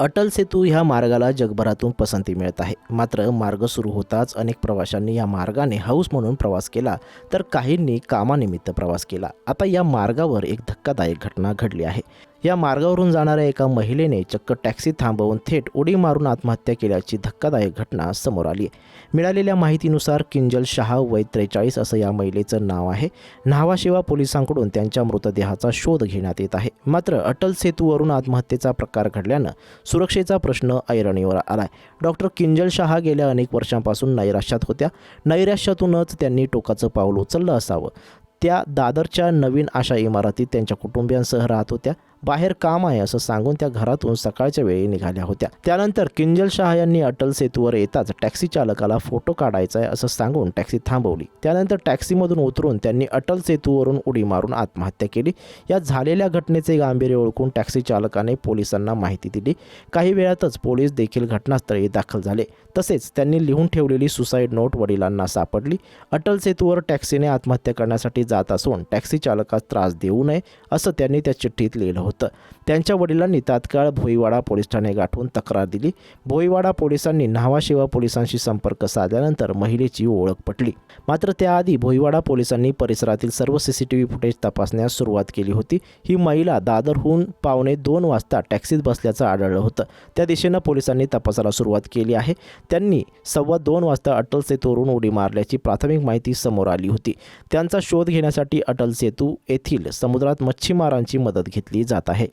अटल सेतू ह्या मार्गाला जगभरातून पसंती मिळत आहे. मात्र मार्ग सुरू होताच अनेक प्रवाशांनी या मार्गाने हौस म्हणून प्रवास केला तर काहींनी कामानिमित्त प्रवास केला. आता या मार्गावर एक धक्कादायक घटना घडली आहे. या मार्गावरून जाणाऱ्या एका महिलेने चक्क टॅक्सी थांबवून थेट उडी मारून आत्महत्या केल्याची धक्कादायक घटना समोर आली. आहे मिळालेल्या माहितीनुसार किंजल शहा वय त्रेचाळीस असं या महिलेचं नाव आहे. न्हावाशेवा पोलिसांकडून त्यांच्या मृतदेहाचा शोध घेण्यात येत आहे. मात्र अटल सेतूवरून आत्महत्येचा प्रकार घडल्यानं सुरक्षेचा प्रश्न ऐरणीवर आलाय. डॉक्टर किंजल शहा गेल्या अनेक वर्षांपासून नैराश्यात होत्या. नैराश्यातूनच त्यांनी टोकाचं पाऊल उचललं असावं. त्या दादरच्या नवीन आशा इमारतीत त्यांच्या कुटुंबियांसह राहत होत्या. बाहेर काम आहे असं सांगून त्या घरातून सकाळच्या वेळी निघाल्या होत्या. त्यानंतर किंजल शाह यांनी अटल सेतूवर येताच टॅक्सी चालकाला फोटो काढायचा आहे असं सांगून टॅक्सी थांबवली. त्यानंतर टॅक्सीमधून उतरून त्यांनी अटल सेतूवरून उडी मारून आत्महत्या केली. या झालेल्या घटनेचे गांभीर्य ओळखून टॅक्सी चालकाने पोलिसांना माहिती दिली. काही वेळातच पोलीस देखील घटनास्थळी दाखल झाले. तसेच त्यांनी लिहून ठेवलेली सुसाईड नोट वडिलांना सापडली. अटल सेतूवर टॅक्सीने आत्महत्या करण्यासाठी जात असून टॅक्सी चालकास त्रास देऊ नये असं त्यांनी त्या चिठ्ठीत लिहिलं होतं. त्यांच्या वडिलांनी तात्काळ भोईवाडा पोलीस ठाणे गाठून तक्रार दिली. भोईवाडा पोलिसांनी न्हावाशिवा पोलिसांशी संपर्क साधल्यानंतर महिलेची ओळख पटली. मात्र त्याआधी भोईवाडा पोलिसांनी परिसरातील सर्व C C T V footage तपासण्यास सुरुवात केली होती. ही महिला दादरहून पावणे दोन वाजता टॅक्सीत बसल्याचं आढळलं होतं. त्या दिशेनं पोलिसांनी तपासाला सुरुवात केली आहे. त्यांनी सव्वा दोन वाजता अटल सेतूवरून उडी मारल्याची प्राथमिक माहिती समोर आली होती. त्यांचा शोध घेण्यासाठी अटल सेतू येथील समुद्रात मच्छीमारांची मदत घेतली जात आहे